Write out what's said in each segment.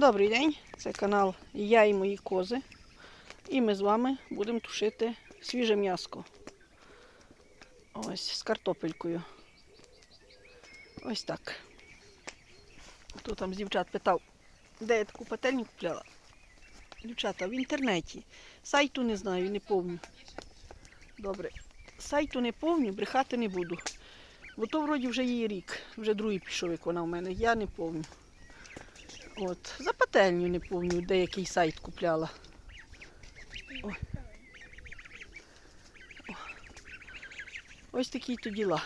Добрий день, це канал Я і мої кози. І ми з вами будемо тушити свіже м'яско. Ось з картопелькою. Ось так. Хто там з дівчат питав, де я таку пательню купляла? Дівчата, в інтернеті. Сайту не знаю, не повню. Добре. Сайту не повню, брехати не буду. Бо то вроді вже її рік, вже другий пішов, як вона в мене. Я не повню. От, за пательню не помню, де який сайт купляла. О. Ось такі то діла.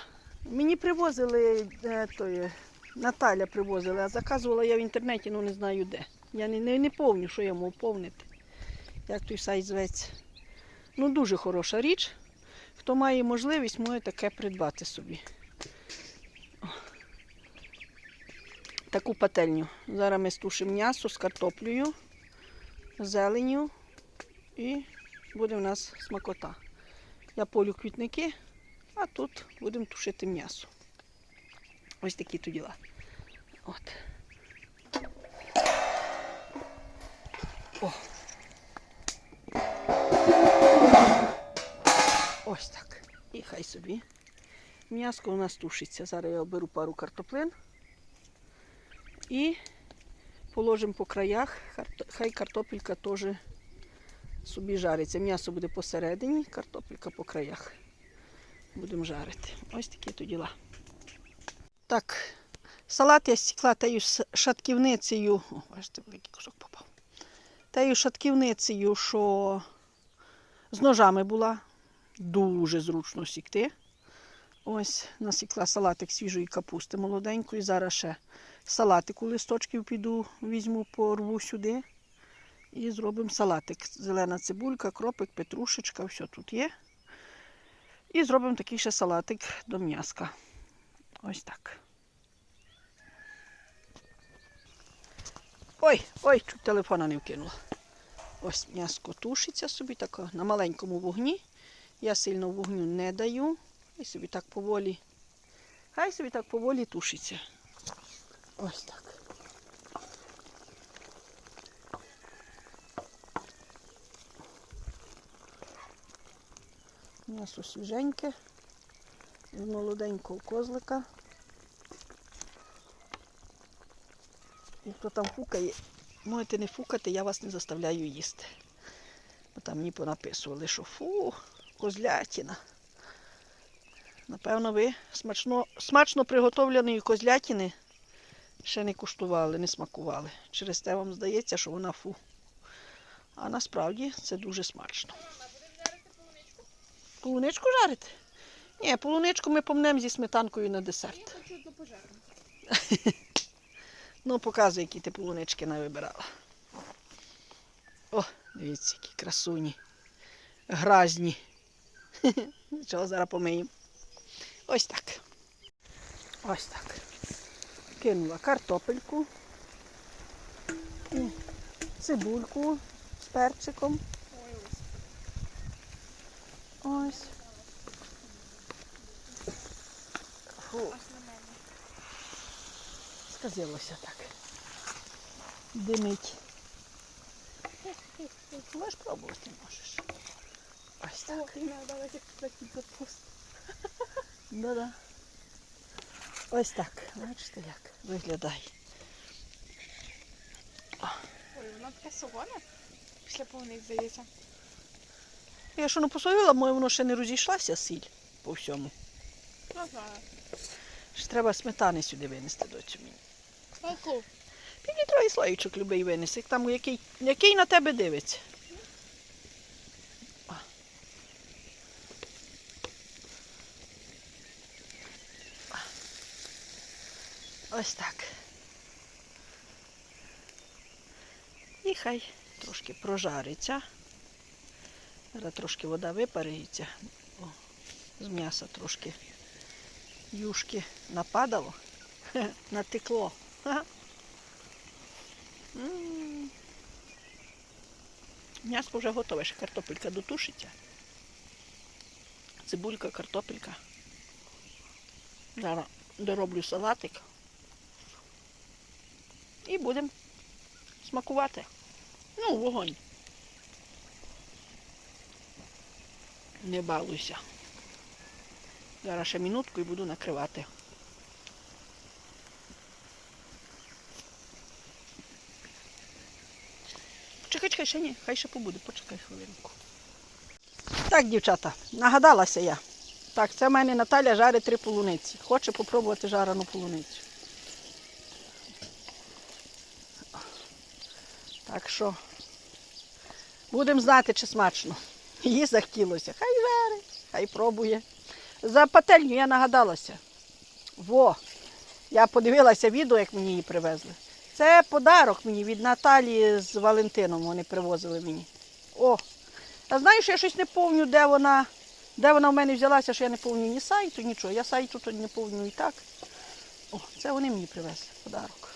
Мені привозили, е, то є, Наталя привозила, а заказувала я в інтернеті, ну не знаю де. Я не, не, не помню, що я можу повнити. Як той сайт зветься. Ну, дуже хороша річ. Хто має можливість, може таке придбати собі. Таку пательню. Зараз ми стушимо м'ясо з картоплею, зеленю і буде у нас смакота. Я полю квітники, а тут будемо тушити м'ясо. Ось такі то діла. От. О. Ось так. І хай собі. М'яско у нас тушиться. Зараз я оберу пару картоплин. І положимо по краях, хай картопелька теж собі жариться. М'ясо буде посередині, картопелька по краях. Будемо жарити. Ось такі то діла. Так, салат я стікла с- шатківницею. О, бачите, великий кусок попав. Тією шатківницею, що з ножами була. Дуже зручно сікти. Ось насікла салатик свіжої капусти молоденької. Зараз ще салатику листочків піду, візьму, порву сюди. І зробимо салатик. Зелена цибулька, кропик, петрушечка, все тут є. І зробимо такий ще салатик до м'яска. Ось так. Ой, ой, чуть телефона не вкинула. Ось м'яско тушиться собі так на маленькому вогні. Я сильно вогню не даю. І собі так поволі. Хай собі так поволі тушиться. Ось так. М'ясо свіженьке, з молоденького козлика. І хто там фукає, можете не фукати, я вас не заставляю їсти. Бо там мені понаписували, що фу, козлятина. Напевно, ви смачно, смачно приготовленої козлятини ще не куштували, не смакували. Через те вам здається, що вона фу. А насправді це дуже смачно. Полуничку жарити? Ні, полуничку ми помнемо зі сметанкою на десерт. хочу до пожару. Ну, показуй, які ти полунички навибирала. О, дивіться, які красуні. Гразні. Нічого, зараз помиємо. Ось так. Ось так. Кинула картопельку. І цибульку з перчиком. Ось. Фу, сказилося так. Димить. Можеш пробувати можеш. Ось так. Да-да. Ось так. Бачите, як виглядає. Ой, воно таке солоне. Після повних здається. Я що не посолила, моє воно ще не розійшлася сіль по всьому. Не знаю. Ще треба сметани сюди винести до цього. Півлітровий слоїчок любий винеси. Там який, який на тебе дивиться. Ось так. І хай трошки прожариться. Зараз трошки вода випариться. О, з м'яса трошки юшки нападало. Натекло. М'ясо вже готове, ще картопелька дотушиться. Цибулька, картопелька. Зараз дороблю салатик. І будемо смакувати. Ну, вогонь. Не балуйся. Зараз ще минутку і буду накривати. Чекай, чекай, ще ні, хай ще побуде, почекай хвилинку. Так, дівчата, нагадалася я. Так, це в мене Наталя жарить три полуниці. Хоче попробувати жарену полуницю. Так що будемо знати, чи смачно. Їй захотілося. Хай жарить, хай пробує. За пательню я нагадалася. Во! Я подивилася відео, як мені її привезли. Це подарок мені від Наталії з Валентином вони привозили мені. О! А знаєш, я щось не пам'ятаю, де вона, де вона в мене взялася, що я не пам'ятаю ні сайту, нічого. Я сайту тут не пам'ятаю і так. О, це вони мені привезли подарок.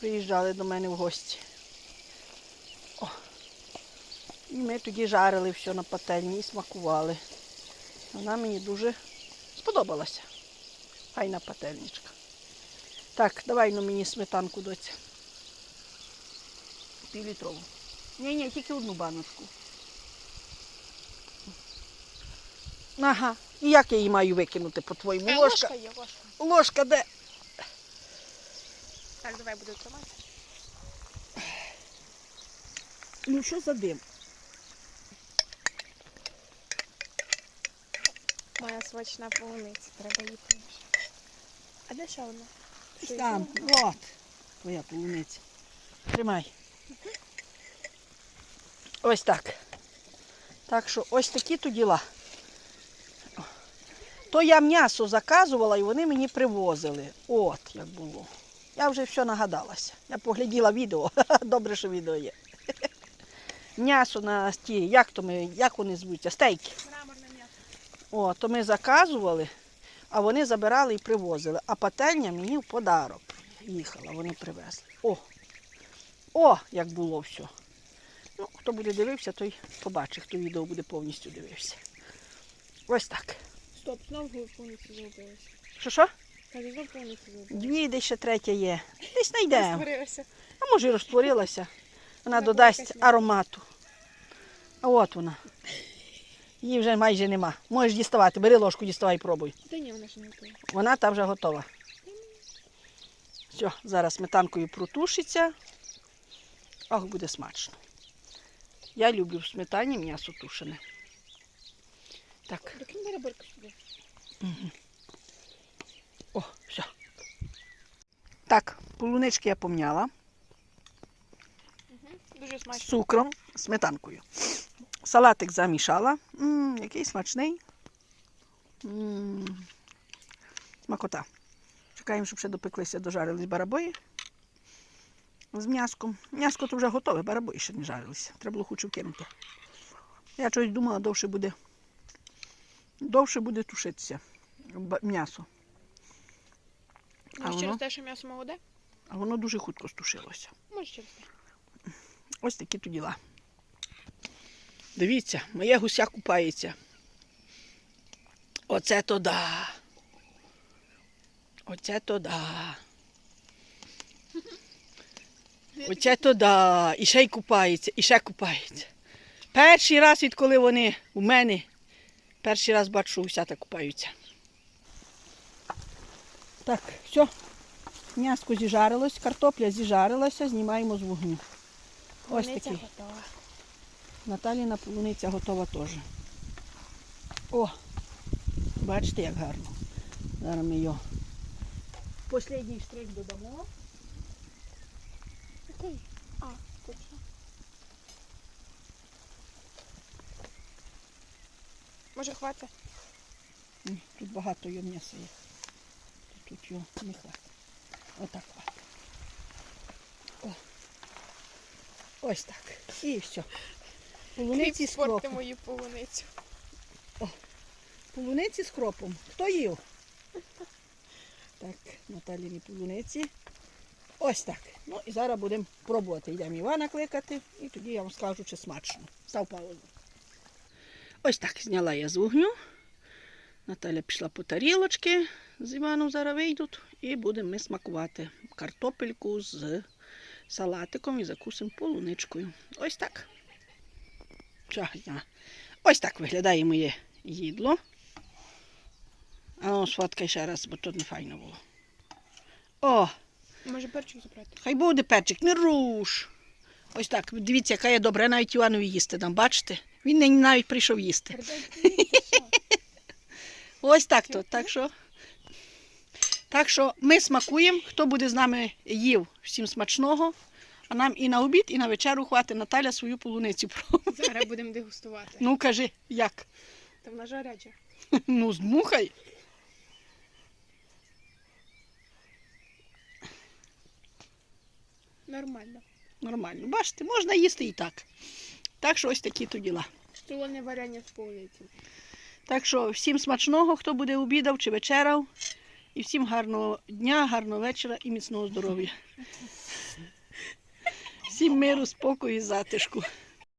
Приїжджали до мене в гості. О. І ми тоді жарили все на пательні і смакували. Вона мені дуже сподобалася. Файна пательничка. Так, давай ну мені сметанку доця. Півлітрову. Ні, ні, тільки одну баночку. Ага. І як я її маю викинути по-твоєму? Е, Ложка. ложка є, ложка. Ложка де? Так, давай буду тримати. Ну що за дим? Моя смачна полуниця, треба їти. А де ще? Що, Там, от. Твоя полуниця. Тримай. Ось так. Так що ось такі то діла. То я м'ясо заказувала і вони мені привозили. От як було. Я вже все нагадалася. Я погляділа відео. Добре, що відео є. М'ясо на ті, як то ми, як вони звуться, стейки. Мраморне м'ясо. О, то ми заказували, а вони забирали і привозили. А пательня мені в подарок їхала, вони привезли. О! О, як було все. Ну, хто буде дивився, той побачить, хто відео буде повністю дивився. Ось так. Стоп, знову повністю зробилася. Що що? Дві, де ще третя є. Десь знайдемо. А може і розтворилася. Вона додасть аромату. А от вона. Її вже майже нема. Можеш діставати. Бери ложку, діставай і пробуй. Та ні, вона ще не готова. Вона там вже готова. Все, зараз сметанкою протушиться. Ох, буде смачно. Я люблю в сметані м'ясо тушене. Так, сюди. О, все. Так, полунички я помняла Дуже з смачно. цукром, сметанкою. Салатик замішала. М, який смачний. М, Смакота. Чекаємо, щоб ще допеклися, дожарились барабої з м'яском. М'яско то вже готове, барабої ще не жарилися. Треба було хучу кинути. Я щось думала, довше буде. Довше буде тушитися м'ясо. Може воно? через те, що м'ясо молоде? А воно дуже хутко стушилося. Може через те. Ось такі то діла. Дивіться, моє гуся купається. Оце то да. Оце то да. Оце то да. І ще й купається, і ще купається. Перший раз, відколи вони у мене, перший раз бачу, що гусята купаються. Так, все. М'яско зіжарилось, картопля зіжарилася, знімаємо з вогню. Ось Полуниця такий. готова. Наталіна полуниця готова теж. О, бачите, як гарно. Зараз ми його. Послідній штрих додамо. Який? А, точно. Може хватить? Ні, Тут багато його м'яса є. Тут його не хватить. Отак хватить. О. Ось так. І все. Полуниці з кропом. мою полуницю. Полуниці з кропом. Хто їв? Так, Наталіні полуниці. Ось так. Ну і зараз будемо пробувати. Йдемо Івана кликати, і тоді я вам скажу, чи смачно. Став паузу. Ось так зняла я з вогню. Наталя пішла по тарілочки з Іваном зараз вийдуть і будемо ми смакувати. картопельку з салатиком і закусимо полуничкою. Ось так. Чагня. Ось так виглядає моє їдло. А ну, сфоткай ще раз, бо тут не файно було. О, Може перчик забрати? хай буде перчик, не руш. Ось так, дивіться, яка я добра, я навіть Іванові їсти дам, бачите? Він навіть прийшов їсти. Ось так то. Так що, так що ми смакуємо. Хто буде з нами їв, всім смачного. А нам і на обід, і на вечеру хватить Наталя свою полуницю пробує. Зараз будемо дегустувати. Ну кажи, як? Там вона жаряча. Ну, здмухай. Нормально. Нормально. Бачите, можна їсти і так. Так що ось такі то діла. Солоне варення з полуниці. Так що всім смачного, хто буде обідав чи вечерав. І всім гарного дня, гарного вечора і міцного здоров'я. Всім миру, спокою і затишку.